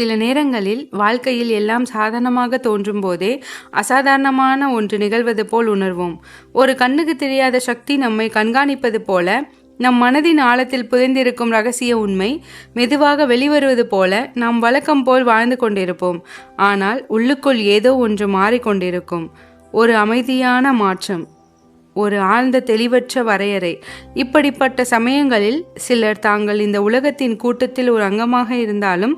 சில நேரங்களில் வாழ்க்கையில் எல்லாம் சாதாரணமாக தோன்றும் போதே அசாதாரணமான ஒன்று நிகழ்வது போல் உணர்வோம். ஒரு கண்ணுக்கு தெரியாத சக்தி நம்மை கண்காணிப்பது போல நம் மனதின் ஆழத்தில் புதைந்திருக்கும் ரகசிய உண்மை மெதுவாக வெளிவருவது போல நாம் வழக்கம் போல் வாழ்ந்து கொண்டிருப்போம். ஆனால் உள்ளுக்குள் ஏதோ ஒன்று மாறிக்கொண்டிருக்கும் ஒரு அமைதியான மாற்றம் ஒரு ஆழ்ந்த தெளிவற்ற வரையறை. இப்படிப்பட்ட சமயங்களில் சிலர் தாங்கள் இந்த உலகத்தின் கூட்டத்தில் ஒரு அங்கமாக இருந்தாலும்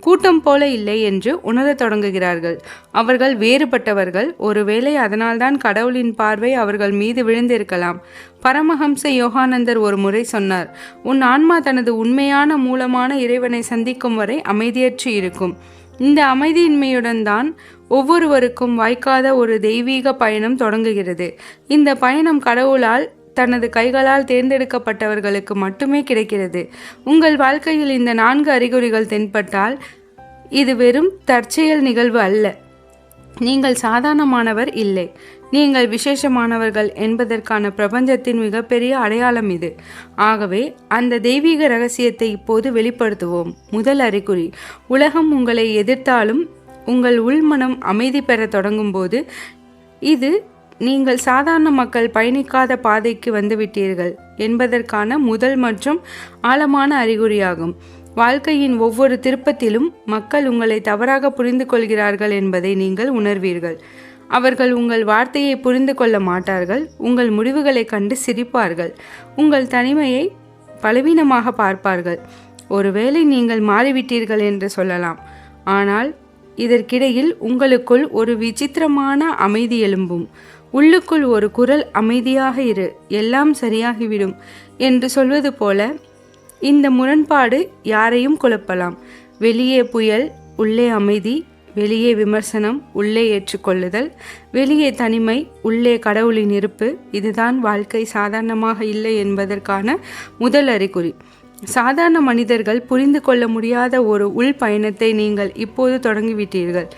கூட்டம் போல இல்லை என்று உணரத் தொடங்குகிறார்கள். அவர்கள் வேறுபட்டவர்கள். ஒருவேளை அதனால்தான் கடவுளின் பார்வை அவர்கள் மீது விழுந்திருக்கலாம். பரமஹம்ச யோகானந்தர் ஒரு முறை சொன்னார் உன் ஆன்மா தனது உண்மையான மூலமான இறைவனை சந்திக்கும் வரை அமைதியற்று இருக்கும். இந்த அமைதியின்மையுடன் தான் ஒவ்வொருவருக்கும் வாய்க்காத ஒரு தெய்வீக பயணம் தொடங்குகிறது. இந்த பயணம் கடவுளால் தனது கைகளால் தேர்ந்தெடுக்கப்பட்டவர்களுக்கு மட்டுமே கிடைக்கிறது. உங்கள் வாழ்க்கையில் இந்த நான்கு அறிகுறிகள் தென்பட்டால் இது வெறும் தற்செயல் நிகழ்வு அல்ல. நீங்கள் சாதாரணமானவர் இல்லை. நீங்கள் விசேஷமானவர்கள் என்பதற்கான பிரபஞ்சத்தின் மிகப்பெரிய அடையாளம் இது. ஆகவே அந்த தெய்வீக ரகசியத்தை இப்போது வெளிப்படுத்துவோம். முதல் அறிகுறி உலகம் உங்களை எதிர்த்தாலும் உங்கள் உள்மனம் அமைதி பெற தொடங்கும் போது இது நீங்கள் சாதாரண மக்கள் பயணிக்காத பாதைக்கு வந்துவிட்டீர்கள் என்பதற்கான முதல் மற்றும் ஆழமான அறிகுறியாகும். வாழ்க்கையின் ஒவ்வொரு திருப்பத்திலும் மக்கள் உங்களை தவறாக புரிந்து கொள்கிறார்கள் என்பதை நீங்கள் உணர்வீர்கள். அவர்கள் உங்கள் வார்த்தையை புரிந்து கொள்ள மாட்டார்கள் உங்கள் முடிவுகளை கண்டு சிரிப்பார்கள் உங்கள் தனிமையை பலவீனமாக பார்ப்பார்கள். ஒருவேளை நீங்கள் மாறிவிட்டீர்கள் என்று சொல்லலாம். ஆனால் இதற்கிடையில் உங்களுக்குள் ஒரு விசித்திரமான அமைதி எழும்பும். உள்ளுக்குள் ஒரு குரல் அமைதியாக இரு எல்லாம் சரியாகிவிடும் என்று சொல்வது போல இந்த முரண்பாடு யாரையும் குழப்பலாம். வெளியே புயல் உள்ளே அமைதி வெளியே விமர்சனம் உள்ளே ஏற்றுக்கொள்ளுதல் வெளியே தனிமை உள்ளே கடவுளின் இருப்பு இதுதான் வாழ்க்கை சாதாரணமாக இல்லை என்பதற்கான முதல் அறிகுறி. சாதாரண மனிதர்கள் புரிந்து கொள்ள முடியாத ஒரு உள் பயணத்தை நீங்கள் இப்போது தொடங்கிவிட்டீர்கள்.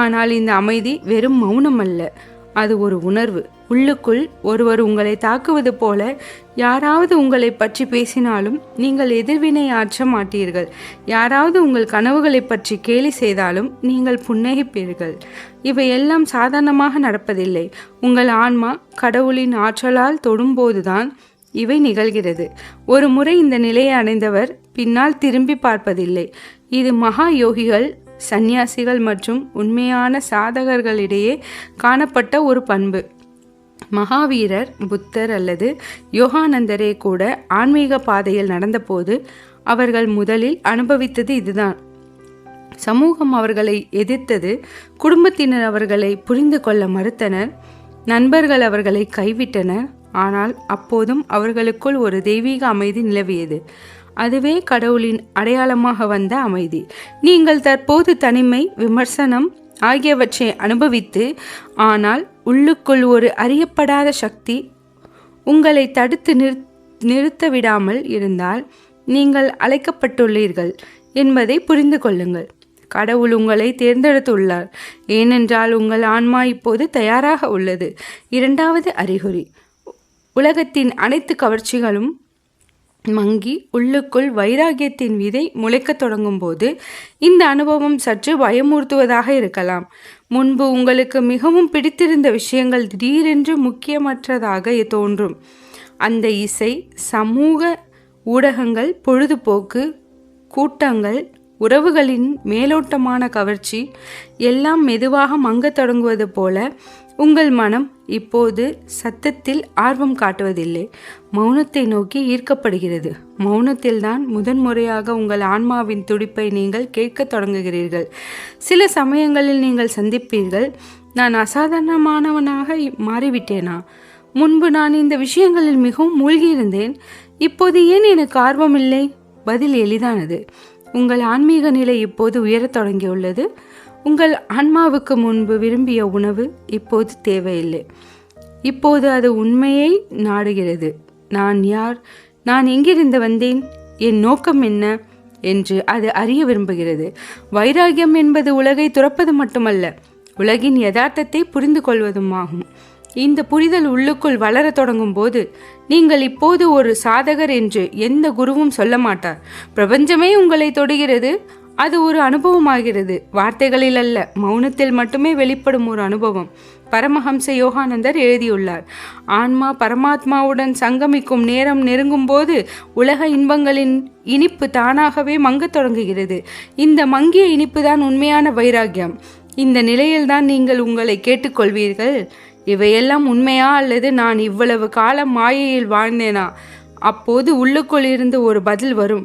ஆனால் இந்த அமைதி வெறும் மௌனம் அல்ல அது ஒரு உணர்வு. உள்ளுக்குள் ஒருவர் உங்களை தாக்குவது போல யாராவது உங்களை பற்றி பேசினாலும் நீங்கள் எதிர்வினை ஆற்ற மாட்டீர்கள். யாராவது உங்கள் கனவுகளை பற்றி கேலி செய்தாலும் நீங்கள் புன்னகிப்பீர்கள். இவையெல்லாம் சாதாரணமாக நடப்பதில்லை. உங்கள் ஆன்மா கடவுளின் ஆற்றலால் தொடும்போதுதான் இவை நிகழ்கிறது. ஒரு முறை இந்த நிலையை அடைந்தவர் பின்னால் திரும்பி பார்ப்பதில்லை. இது மகா யோகிகள் சந்நியாசிகள் மற்றும் உண்மையான சாதகர்களிடையே காணப்பட்ட ஒரு பண்பு. மகாவீரர் புத்தர் அல்லது யோகானந்தரே கூட ஆன்மீக பாதையில் நடந்தபோது அவர்கள் முதலில் அனுபவித்தது இதுதான். சமூகம் அவர்களை எதிர்த்தது குடும்பத்தினர் அவர்களை புரிந்து கொள்ள மறுத்தனர் நண்பர்கள் அவர்களை கைவிட்டனர். ஆனால் அப்போதும் அவர்களுக்குள் ஒரு தெய்வீக அமைதி நிலவியது. அதுவே கடவுளின் அடையாளமாக வந்த அமைதி. நீங்கள் தற்போது தனிமை விமர்சனம் ஆகியவற்றை அனுபவித்து ஆனால் உள்ளுக்குள் ஒரு அறியப்படாத சக்தி உங்களை தடுத்து நிறு நிறுத்த விடாமல் இருந்தால் நீங்கள் அழைக்கப்பட்டுள்ளீர்கள் என்பதை புரிந்து கொள்ளுங்கள். கடவுள் உங்களை தேர்ந்தெடுத்துள்ளார். ஏனென்றால் உங்கள் ஆன்மா இப்போது தயாராக உள்ளது. இரண்டாவது அறிகுறி. உலகத்தின் அனைத்து கவர்ச்சிகளும் மங்கி உள்ளுக்குள் வைராகியத்தின் விதை முளைக்கத் தொடங்கும் போது இந்த அனுபவம் சற்று பயமுறுத்துவதாக இருக்கலாம். முன்பு உங்களுக்கு மிகவும் பிடித்திருந்த விஷயங்கள் திடீரென்று முக்கியமற்றதாக தோன்றும். அந்த இசை சமூக ஊடகங்கள் பொழுதுபோக்கு கூட்டங்கள் உறவுகளின் மேலோட்டமான கவர்ச்சி எல்லாம் மெதுவாக மங்கத் தொடங்குவது போல உங்கள் மனம் இப்போது சத்தத்தில் ஆர்வம் காட்டுவதில்லை. மௌனத்தை நோக்கி ஈர்க்கப்படுகிறது. மௌனத்தில்தான் முதன்முறையாக உங்கள் ஆன்மாவின் துடிப்பை நீங்கள் கேட்கத் தொடங்குகிறீர்கள். சில சமயங்களில் நீங்கள் சந்திப்பீர்கள் நான் அசாதாரணமானவனாக மாறிவிட்டேனா? முன்பு நான் இந்த விஷயங்களில் மிகவும் மூழ்கியிருந்தேன். இப்போது ஏன் எனக்கு ஆர்வம் இல்லை? பதில் எளிதானது. உங்கள் ஆன்மீக நிலை இப்போது உயரத் தொடங்கியுள்ளது. உங்கள் ஆன்மாவுக்கு முன்பு விரும்பிய உணவு இப்போது தேவையில்லை. இப்போது அது உண்மையை நாடுகிறது. நான் யார்? நான் எங்கிருந்து வந்தேன்? என் நோக்கம் என்ன? என்று அது அறிய விரும்புகிறது. வைராகியம் என்பது உலகை துறப்பது மட்டுமல்ல உலகின் யதார்த்தத்தை புரிந்து கொள்வதுமாகும் இந்த புரிதல் உள்ளுக்குள் வளரத் தொடங்கும் போது நீங்கள் இப்போது ஒரு சாதகர் என்று எந்த குருவும் சொல்ல மாட்டார். பிரபஞ்சமே உங்களை தொடுகிறது. அது ஒரு அனுபவமாகிறது. வார்த்தைகளில் அல்ல மௌனத்தில் மட்டுமே வெளிப்படும் ஒரு அனுபவம். பரமஹம்ச யோகானந்தர் எழுதியுள்ளார் ஆன்மா பரமாத்மாவுடன் சங்கமிக்கும் நேரம் நெருங்கும் போது உலக இன்பங்களின் இனிப்பு தானாகவே மங்கத் தொடங்குகிறது. இந்த மங்கிய இனிப்பு தான் உண்மையான வைராக்கியம். இந்த நிலையில்தான் நீங்கள் உங்களை கேட்டுக்கொள்வீர்கள். இவையெல்லாம் உண்மையா அல்லது நான் இவ்வளவு காலம் மாயையில் வாழ்ந்தேனா? அப்போது உள்ளுக்குள் இருந்து ஒரு பதில் வரும்.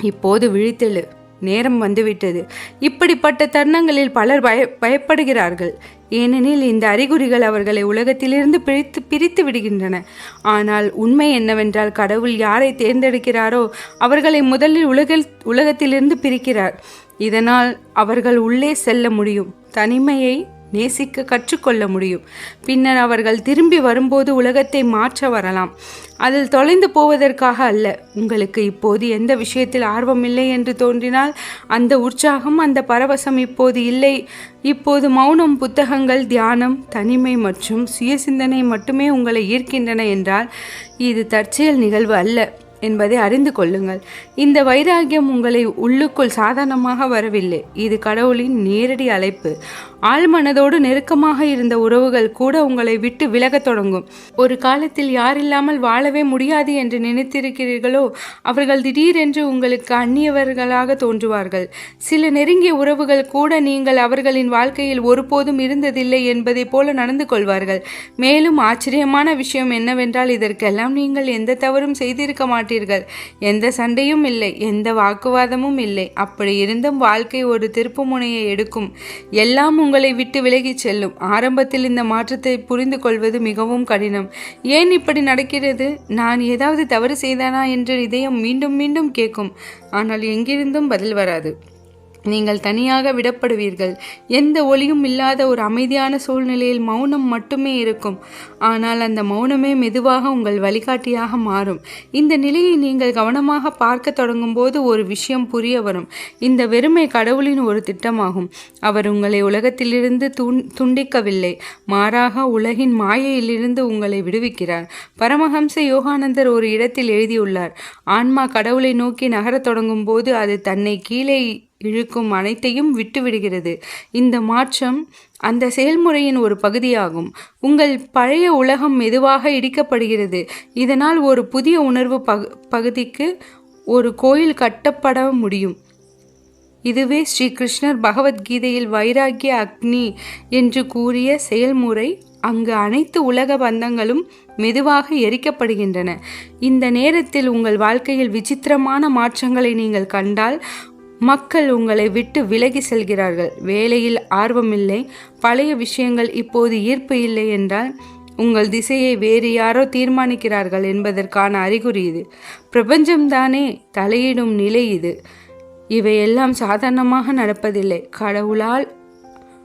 இப்போது விழித்தெழு. நேரம் வந்துவிட்டது. இப்படிப்பட்ட தருணங்களில் பலர் பய பயப்படுகிறார்கள். ஏனெனில் இந்த அறிகுறிகள் அவர்களை உலகத்திலிருந்து பிரித்து பிரித்து விடுகின்றன. ஆனால் உண்மை என்னவென்றால் கடவுள் யாரை தேர்ந்தெடுக்கிறாரோ அவர்களை முதலில் உலகில் உலகத்திலிருந்து பிரிக்கிறார். இதனால் அவர்கள் உள்ளே செல்ல முடியும். தனிமையை நேசிக்க கற்றுக்கொள்ள முடியும். பின்னர் அவர்கள் திரும்பி வரும்போது உலகத்தை மாற்ற வரலாம். அதில் தொலைந்து போவதற்காக அல்ல. உங்களுக்கு இப்போது எந்த விஷயத்தில் ஆர்வமில்லை என்று தோன்றினால் அந்த உற்சாகம் அந்த பரவசம் இப்போது இல்லை. இப்போது மௌனம் புத்தகங்கள் தியானம் தனிமை மற்றும் சுய சிந்தனை மட்டுமே உங்களை ஈர்க்கின்றன என்றால் இது தற்செயல் நிகழ்வு அல்ல என்பதை அறிந்து கொள்ளுங்கள். இந்த வைராகியம் உங்களை உள்ளுக்குள் சாதாரணமாக வரவில்லை. இது கடவுளின் நேரடி அழைப்பு. ஆழ்மனதோடு நெருக்கமாக இருந்த உறவுகள் கூட உங்களை விட்டு விலகத் தொடங்கும். ஒரு காலத்தில் யாரில்லாமல் வாழவே முடியாது என்று நினைத்திருக்கிறீர்களோ அவர்கள் திடீரென்று உங்களுக்கு அந்நியவர்களாக தோன்றுவார்கள். சில நெருங்கிய உறவுகள் கூட நீங்கள் அவர்களின் வாழ்க்கையில் ஒருபோதும் இருந்ததில்லை என்பதைப் போல நடந்து கொள்வார்கள். மேலும் ஆச்சரியமான விஷயம் என்னவென்றால் இதற்கெல்லாம் நீங்கள் எந்த தவறும் செய்திருக்க மாட்டீர்கள். எந்த சண்டையும் இல்லை எந்த வாக்குவாதமும் இல்லை. அப்படி இருந்தும் வாழ்க்கை ஒரு திருப்பு முனையை எடுக்கும். எல்லாம் உங்களை விட்டு விலகிச் செல்லும். ஆரம்பத்தில் இந்த மாற்றத்தை புரிந்து கொள்வது மிகவும் கடினம். ஏன் இப்படி நடக்கிறது? நான் ஏதாவது தவறு செய்தானா என்று இதயம் மீண்டும் மீண்டும் கேட்கும். ஆனால் எங்கிருந்தும் பதில் வராது. நீங்கள் தனியாக விடப்படுவீர்கள். எந்த ஒளியும் இல்லாத ஒரு அமைதியான சூழ்நிலையில் மௌனம் மட்டுமே இருக்கும். ஆனால் அந்த மௌனமே மெதுவாக உங்கள் வழிகாட்டியாக மாறும். இந்த நிலையை நீங்கள் கவனமாக பார்க்க தொடங்கும் போது ஒரு விஷயம் புரிய வரும். இந்த வெறுமை கடவுளின் ஒரு திட்டமாகும். அவர் உங்களை உலகத்திலிருந்து துண் துண்டிக்கவில்லை. மாறாக உலகின் மாயையிலிருந்து உங்களை விடுவிக்கிறார். பரமஹம்ச யோகானந்தர் ஒரு இடத்தில் எழுதியுள்ளார். ஆன்மா கடவுளை நோக்கி நகரத் தொடங்கும் போது அது தன்னை கீழே இழுக்கும் அனைத்தையும் விட்டுவிடுகிறது. இந்த மாற்றம் அந்த செயல்முறையின் ஒரு பகுதியாகும். உங்கள் பழைய உலகம் மெதுவாக இடிக்கப்படுகிறது. இதனால் ஒரு புதிய உணர்வு பகு பகுதிக்கு ஒரு கோயில் கட்டப்பட முடியும். இதுவே ஸ்ரீ கிருஷ்ணர் பகவத்கீதையில் வைராக்கிய அக்னி என்று கூறிய செயல்முறை அங்கு அனைத்து உலக பந்தங்களும் மெதுவாக எரிக்கப்படுகின்றன. இந்த நேரத்தில் உங்கள் வாழ்க்கையில் விசித்திரமான மாற்றங்களை நீங்கள் கண்டால் மக்கள் உங்களை விட்டு விலகி செல்கிறார்கள். வேலையில் ஆர்வமில்லை. பழைய விஷயங்கள் இப்போது ஈர்ப்பு இல்லை என்றால் உங்கள் திசையை வேறு யாரோ தீர்மானிக்கிறார்கள் என்பதற்கான அறிகுறி இது. பிரபஞ்சம்தானே தலையிடும் நிலை இது. இவையெல்லாம் சாதாரணமாக நடப்பதில்லை. கடவுளால்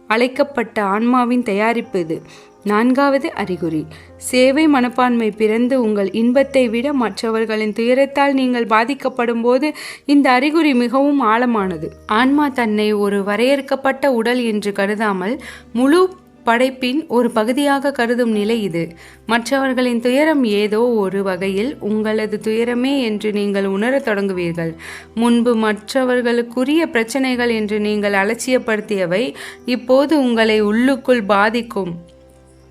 அழைக்கப்பட்ட ஆன்மாவின் தயாரிப்பு இது. நான்காவது அறிகுறி. சேவை மனப்பான்மை பிறந்து உங்கள் இன்பத்தை விட மற்றவர்களின் துயரத்தால் நீங்கள் பாதிக்கப்படும் போது இந்த அறிகுறி மிகவும் ஆழமானது. ஆன்மா தன்னை ஒரு வரையறுக்கப்பட்ட உடல் என்று கருதாமல் முழு படைப்பின் ஒரு பகுதியாக கருதும் நிலை இது. மற்றவர்களின் துயரம் ஏதோ ஒரு வகையில் உங்களது துயரமே என்று நீங்கள் உணரத் தொடங்குவீர்கள். முன்பு மற்றவர்களுக்குரிய பிரச்சனைகள் என்று நீங்கள் அலட்சியப்படுத்தியவை இப்போது உங்களை உள்ளுக்குள் பாதிக்கும்.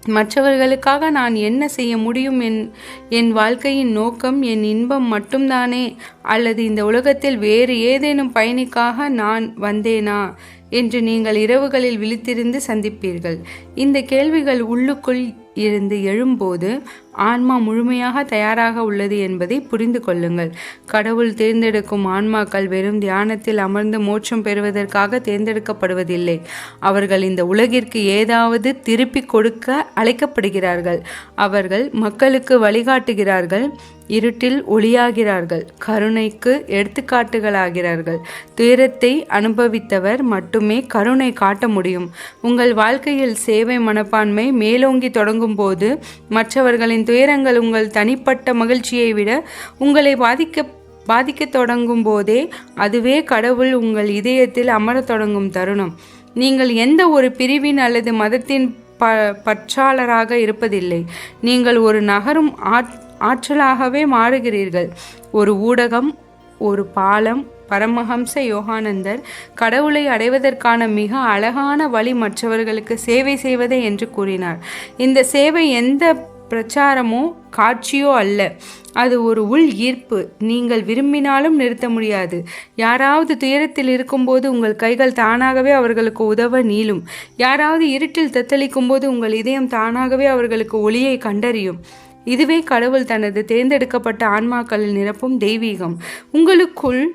மற்றவர்களுக்காக நான் என்ன செய்ய முடியும் என் என் வாழ்க்கையின் நோக்கம் என் இன்பம் மட்டும்தானே? அல்லது இந்த உலகத்தில் வேறு ஏதேனும் பயணிக்காக நான் வந்தேனா? என்று நீங்கள் இரவுகளில் விழித்திருந்து சந்திப்பீர்கள். இந்த கேள்விகள் உள்ளுக்குள் இருந்து எழும்போது ஆன்மா முழுமையாக தயாராக உள்ளது என்பதை புரிந்து கொள்ளுங்கள். கடவுள் தேர்ந்தெடுக்கும் ஆன்மாக்கள் வெறும் தியானத்தில் அமர்ந்து மோட்சம் பெறுவதற்காக தேர்ந்தெடுக்கப்படுவதில்லை. அவர்கள் இந்த உலகிற்கு ஏதாவது திருப்பி கொடுக்க அழைக்கப்படுகிறார்கள். அவர்கள் மக்களுக்கு வழிகாட்டுகிறார்கள். இருட்டில் ஒளியாகிறார்கள். கருணைக்கு எடுத்துக்காட்டுகளாகிறார்கள். துயரத்தை அனுபவித்தவர் மட்டுமே கருணை காட்ட முடியும். உங்கள் வாழ்க்கையில் சேவை மனப்பான்மை மேலோங்கி தொடங்கும் போது மற்றவர்களின் துயரங்கள் உங்கள் தனிப்பட்ட மகிழ்ச்சியை விட உங்களை பாதிக்க பாதிக்க தொடங்கும் போதே அதுவே கடவுள் உங்கள் இதயத்தில் அமரத் தொடங்கும் தருணம். நீங்கள் எந்த ஒரு பிரிவின் அல்லது மதத்தின் ப பற்றாளராக இருப்பதில்லை. நீங்கள் ஒரு நகரும் ஆற்றலாகவே மாறுகிறீர்கள். ஒரு ஊடகம் ஒரு பாலம் பரமஹம்ச யோகானந்தர் கடவுளை அடைவதற்கான மிக அழகான வழி மற்றவர்களுக்கு சேவை செய்வதே என்று கூறினார். இந்த சேவை எந்த பிரச்சாரமோ காட்சியோ அல்ல. அது ஒரு உள் ஈர்ப்பு. நீங்கள் விரும்பினாலும் நிறுத்த முடியாது. யாராவது துயரத்தில் இருக்கும்போது உங்கள் கைகள் தானாகவே அவர்களுக்கு உதவ நீளும். யாராவது இருட்டில் தத்தளிக்கும் போது உங்கள் இதயம் தானாகவே அவர்களுக்கு ஒளியை கண்டறியும். இதுவே கடவுள் தனது தேர்ந்தெடுக்கப்பட்ட ஆன்மாக்களில் நிரப்பும் தெய்வீகம். உங்களுக்குள்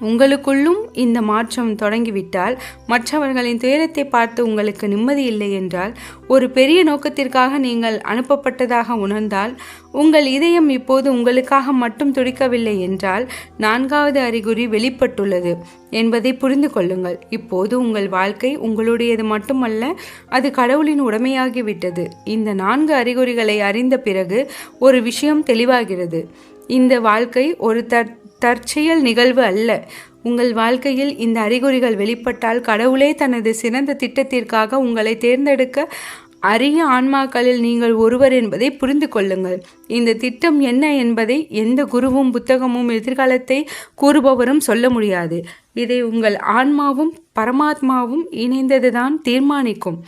உங்களுக்குள்ளும் இந்த மாற்றம் தொடங்கிவிட்டால் மற்றவர்களின் துயரத்தை பார்த்து உங்களுக்கு நிம்மதி இல்லை என்றால் ஒரு பெரிய நோக்கத்திற்காக நீங்கள் அனுப்பப்பட்டதாக உணர்ந்தால் உங்கள் இதயம் இப்போது உங்களுக்காக மட்டும் துடிக்கவில்லை என்றால் நான்காவது அறிகுறி வெளிப்பட்டுள்ளது என்பதை புரிந்து கொள்ளுங்கள். இப்போது உங்கள் வாழ்க்கை உங்களுடையது மட்டுமல்ல அது கடவுளின் உடமையாகிவிட்டது. இந்த நான்கு அறிகுறிகளை அறிந்த பிறகு ஒரு விஷயம் தெளிவாகிறது. இந்த வாழ்க்கை ஒரு தற் தற்செயல் நிகழ்வு அல்ல. உங்கள் வாழ்க்கையில் இந்த அறிகுறிகள் வெளிப்பட்டால் கடவுளே தனது சிறந்த திட்டத்திற்காக உங்களை தேர்ந்தெடுக்க அரிய ஆன்மாக்களில் நீங்கள் ஒருவர் என்பதை புரிந்து கொள்ளுங்கள். இந்த திட்டம் என்ன என்பதை எந்த குருவும் புத்தகமும் எதிர்காலத்தை கூறுபவரும் சொல்ல முடியாது. இதை உங்கள் ஆன்மாவும் பரமாத்மாவும் இணைந்ததுதான் தீர்மானிக்கும்.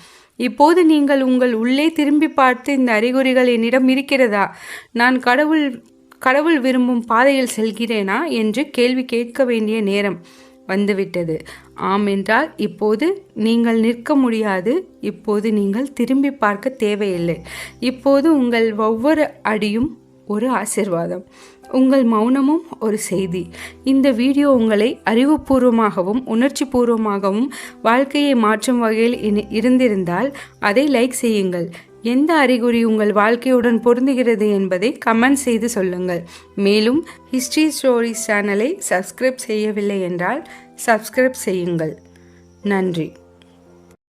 இப்போது நீங்கள் உங்கள் உள்ளே திரும்பி பார்த்து இந்த அறிகுறிகள் என்னிடம் இருக்கிறதா? நான் கடவுள் கடவுள் விரும்பும் பாதையில் செல்கிறேனா என்று கேள்வி கேட்க வேண்டிய நேரம் வந்துவிட்டது. ஆம் என்றால் இப்போது நீங்கள் நிற்க முடியாது. இப்போது நீங்கள் திரும்பி பார்க்க தேவையில்லை. இப்போது உங்கள் ஒவ்வொரு அடியும் ஒரு ஆசிர்வாதம். உங்கள் மௌனமும் ஒரு செய்தி. இந்த வீடியோ உங்களை அறிவுபூர்வமாகவும் உணர்ச்சி பூர்வமாகவும் வாழ்க்கையை மாற்றும் வகையில் இருந்திருந்தால் அதை லைக் செய்யுங்கள். எந்த அறிகுறி உங்கள் வாழ்க்கையுடன் பொருந்துகிறது என்பதை கமெண்ட் செய்து சொல்லுங்கள். மேலும் ஹிஸ்ட்ரி ஸ்டோரிஸ் சேனலை சப்ஸ்கிரைப் செய்யவில்லை என்றால் சப்ஸ்கிரைப் செய்யுங்கள். நன்றி.